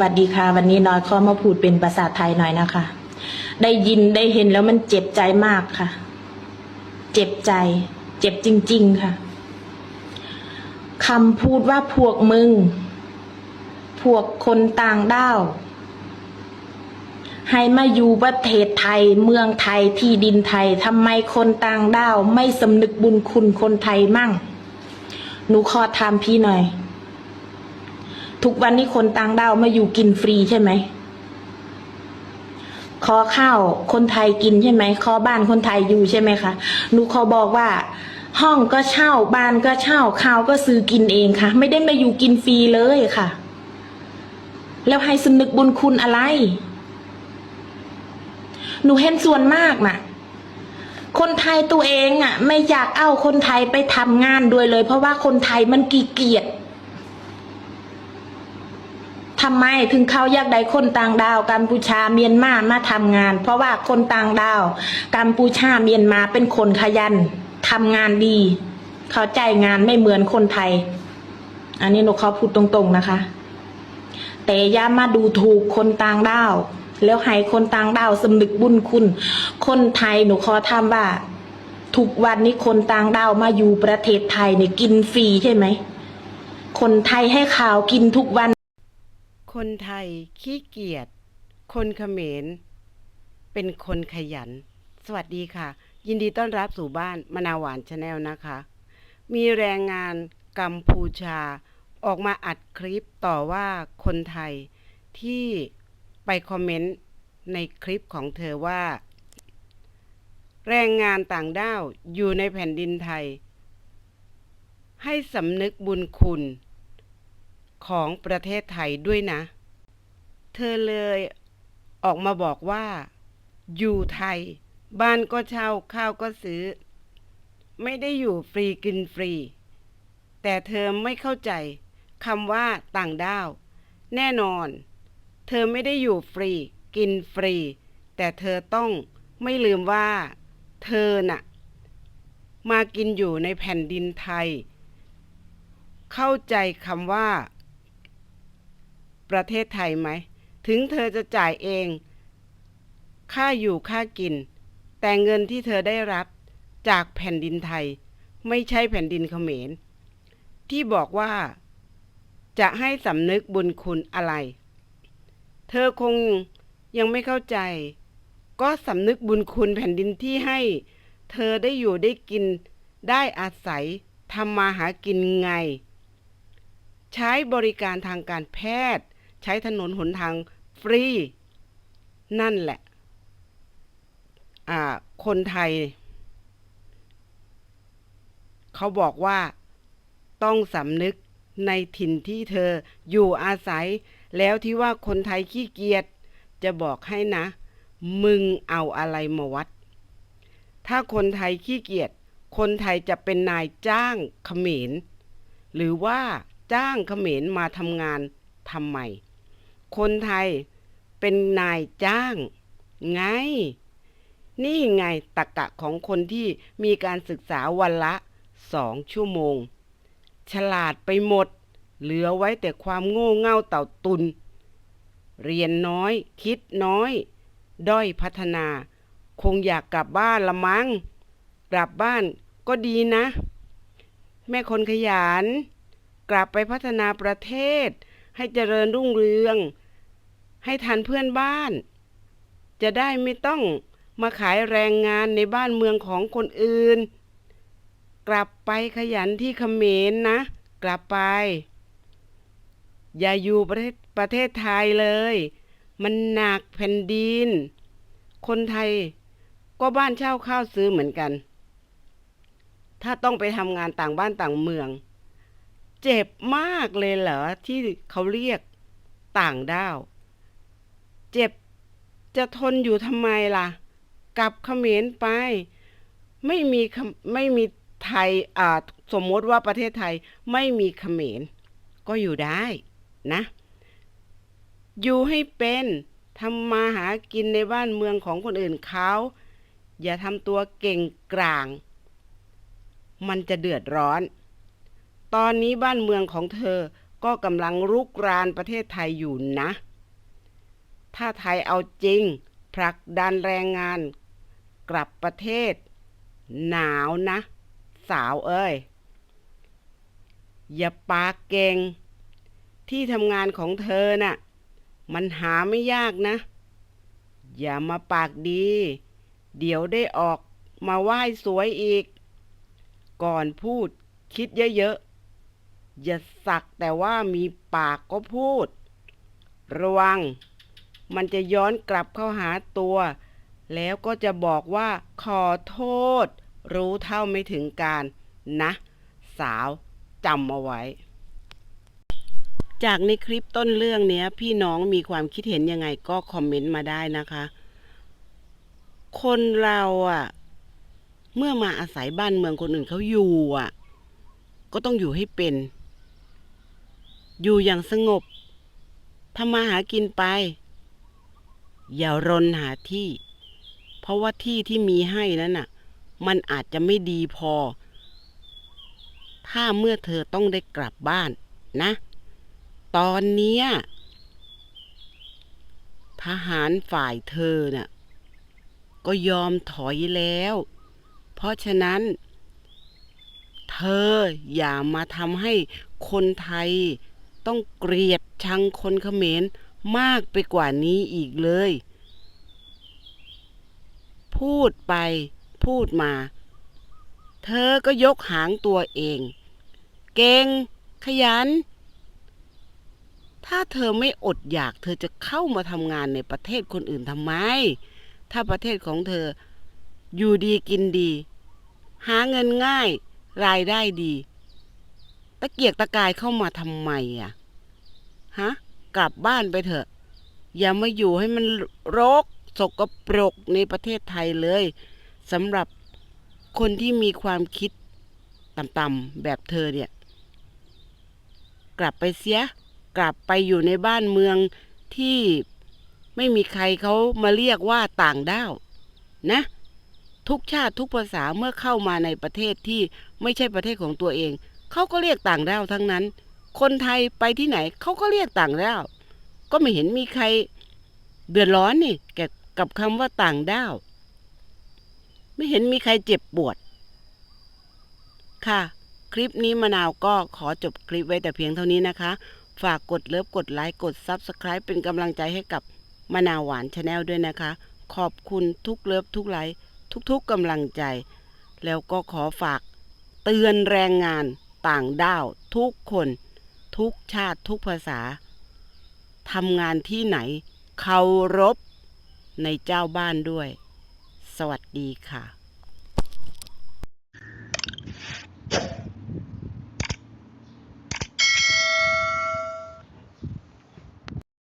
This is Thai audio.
วัสดีค่ะ วันนี้น้อยขอมาพูดเป็นภาษาไทยหน่อยนะคะ ได้ยินได้เห็นแล้วมันเจ็บใจมากค่ะ เจ็บใจ เจ็บจริง ๆค่ะคำพูดว่าพวกมึง พวกคนต่างด้าว ให้มาอยู่ประเทศไทยเมืองไทยที่ดินไทยทำไมคนต่างด้าว ไม่สำนึกบุญคุณคนไทยมั่ง หนูขอถามพี่หน่อย ทุกวันนี้คนต่างด้าวมาอยู่กินฟรีใช่ไหมขอข้าวคนไทยกินใช่ไหมขอบ้านคนไทยอยู่ใช่ไหมคะหนูขอบอกว่า ห้องก็เช่าบ้านก็เช่าข้าวก็ซื้อกินเองค่ะ ไม่ได้มาอยู่กินฟรีเลยค่ะ แล้วให้สำนึกบุญคุณอะไร หนูเห็นส่วนมากน่ะ คนไทยตัวเองอะ ไม่อยากเอาคนไทยไปทำงานด้วยเลย เพราะว่าคนไทยมันกีเกียจ ทำไมถึงเขาอยากได้คนต่างดาวกัมพูชาเมียนมามาทำงาน เพราะว่าคนต่างดาวกัมพูชาเมียนมาเป็นคนขยันทำงานดี เขาใจงานไม่เหมือนคนไทย อันนี้หนูเขาพูดตรงๆนะคะ แต่อย่ามาดูถูกคนต่างดาวแล้วให้คนต่างดาวสำนึกบุญคุณ คนไทยหนูขอถามว่าทุกวันนี้คนต่างดาวมาอยู่ประเทศไทยเนี่ยกินฟรีใช่ไหม คนไทยให้ข่าวกินทุกวัน คนไทยขี้เกียจ คนเขมร เป็นคนขยัน สวัสดีค่ะ ยินดีต้อนรับสู่บ้านมะนาวหวานชาแนลนะคะ มีแรงงานกัมพูชา ออกมาอัดคลิปต่อว่าคนไทยที่ไปคอมเมนต์ในคลิปของเธอว่า แรงงานต่างด้าวอยู่ในแผ่นดินไทย ให้สำนึกบุญคุณ ของประเทศไทยด้วยนะ เธอเลยออกมาบอกว่า อยู่ไทย บ้านก็เช่าข้าวก็ซื้อ ไม่ได้อยู่ฟรีกินฟรี แต่เธอไม่เข้าใจคำว่าต่างด้าว แน่นอน เธอไม่ได้อยู่ฟรีกินฟรี แต่เธอต้องไม่ลืมว่า เธอน่ะ มากินอยู่ในแผ่นดินไทย เข้าใจคำว่า ประเทศไทยไหม ถึงเธอจะจ่ายเอง ค่าอยู่ค่ากิน แต่เงินที่เธอได้รับจากแผ่นดินไทย ไม่ใช่แผ่นดินเขมร ที่บอกว่า จะให้สำนึกบุญคุณอะไร เธอคงยังไม่เข้าใจ ก็สำนึกบุญคุณแผ่นดินที่ให้ เธอได้อยู่ได้กิน ได้อาศัยทำมาหากินไง ใช้บริการทางการแพทย์ ใช้ถนนหนทางฟรี นั่นแหละอ่าคนไทย เขาบอกว่าต้องสำนึกในถิ่นที่เธออยู่อาศัย แล้วที่ว่าคนไทยขี้เกียจจะบอกให้นะ มึงเอาอะไรมาวัด ถ้าคนไทยขี้เกียจคนไทยจะเป็นนายจ้างเขมร หรือว่าจ้างเขมรมาทำงานทำไม คนไทยเป็นนายจ้าง ไง นี่ไงตรกกะของคนที่มีการศึกษาวันละสองชั่วโมง ฉลาดไปหมด เหลือไว้แต่ความโง่เง่าเต่าตุน เรียนน้อย คิดน้อย ด้อยพัฒนา คงอยากกลับบ้านละมั้ง กลับบ้านก็ดีนะ แม่คนขยัน กลับไปพัฒนาประเทศให้เจริญรุ่งเรือง ให้ทันเพื่อนบ้าน จะได้ไม่ต้องมาขายแรงงานในบ้านเมืองของคนอื่น กลับไปขยันที่เขมรนะ กลับไป อย่าอยู่ประเทศประเทศไทยเลย มันหนักแผ่นดิน คนไทยก็บ้านเช่าข้าวซื้อเหมือนกัน ถ้าต้องไปทำงานต่างบ้านต่างเมือง เจ็บมากเลยเหรอที่เขาเรียกต่างด้าว เจ็บ จะทนอยู่ทำไมล่ะ กลับเขมรไป ไม่มีไม่มีไทยอ่าสมมติว่าประเทศไทยไม่มีเขมร ก็อยู่ได้นะ อยู่ให้เป็นทำมาหากินในบ้านเมืองของคนอื่นเขาอย่าทำตัวเก่งกลาง มันจะเดือดร้อน ตอนนี้บ้านเมืองของเธอก็กำลังรุกรานประเทศไทยอยู่นะ ถ้าไทยเอาจริง ผลักดันแรงงาน กลับประเทศ หนาวนะ สาวเอ้ย อย่าปากเก่ง ที่ทำงานของเธอน่ะ มันหาไม่ยากนะ อย่ามาปากดี เดี๋ยวได้ออกมาไหว้สวยอีก ก่อนพูดคิดเยอะๆ อย่าสักแต่ว่ามีปากก็พูด ระวัง มันจะย้อนกลับเข้าหาตัว แล้วก็จะบอกว่าขอโทษ รู้เท่าไม่ถึงการ นะ สาวจำเอาไว้ จากในคลิปต้นเรื่องเนี้ย พี่น้องมีความคิดเห็นยังไงก็คอมเมนต์มาได้นะคะ คนเราอะ เมื่อมาอาศัยบ้านเมืองคนอื่นเขาอยู่อะ ก็ต้องอยู่ให้เป็น อยู่อย่างสงบทำมาหากินไป อย่ารนหาที่ เพราะว่าที่ที่มีให้นั้นน่ะ มันอาจจะไม่ดีพอ ถ้าเมื่อเธอต้องได้กลับบ้านนะ ตอนเนี้ยทหารฝ่ายเธอน่ะ ก็ยอมถอยแล้ว เพราะฉะนั้น เธออย่ามาทำให้คนไทยต้องเกลียดชังคนเขมร มากไปกว่านี้อีกเลย พูดไปพูดมา เธอก็ยกหางตัวเอง เก่ง ขยัน ถ้าเธอไม่อดอยาก เธอจะเข้ามาทำงานในประเทศคนอื่นทำไม ถ้าประเทศของเธอ อยู่ดีกินดี หาเงินง่าย รายได้ดี ตะเกียกตะกายเข้ามาทำไมอะ ฮะ กลับบ้านไปเถอะ อย่ามาอยู่ให้มันรกสกปรกในประเทศไทยเลยสำหรับคนที่มีความคิดต่ำๆแบบเธอเนี่ย กลับไปเสีย กลับไปอยู่ในบ้านเมืองที่ไม่มีใครเขามาเรียกว่าต่างด้าวนะ ทุกชาติทุกภาษาเมื่อเข้ามาในประเทศที่ไม่ใช่ประเทศของตัวเอง เขาก็เรียกต่างด้าวทั้งนั้น คนไทยไปที่ไหนเขาก็เรียกต่างด้าว ก็ไม่เห็นมีใครเดือดร้อนนี่แกกับคำว่าต่างด้าว ไม่เห็นมีใครเจ็บปวด ค่ะ คลิปนี้มะนาวก็ขอจบคลิปไว้แต่เพียงเท่านี้นะคะ ฝากกดเลิฟกดไลค์กด Subscribe เป็นกำลังใจให้กับมะนาวหวานชาแนลด้วยนะคะ ขอบคุณทุกเลิฟทุกไลค์ทุกๆกำลังใจ แล้วก็ขอฝากเตือนแรงงานต่างด้าวทุกคน ทุกชาติทุกภาษาทำงานที่ไหนเคารพในเจ้าบ้านด้วย สวัสดีค่ะ